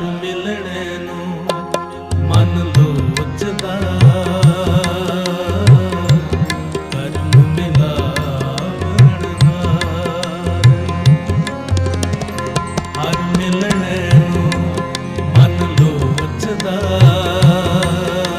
ਯਾਰ ਮਿਲਣੇ ਨੂੰ ਮਨ ਲੋਚਦਾ। ਕਰਮ ਮਿਲਾਵਣ ਹਾਰ ਮਿਲਣੇ ਨੂੰ ਮਨ ਲੋਚਦਾ।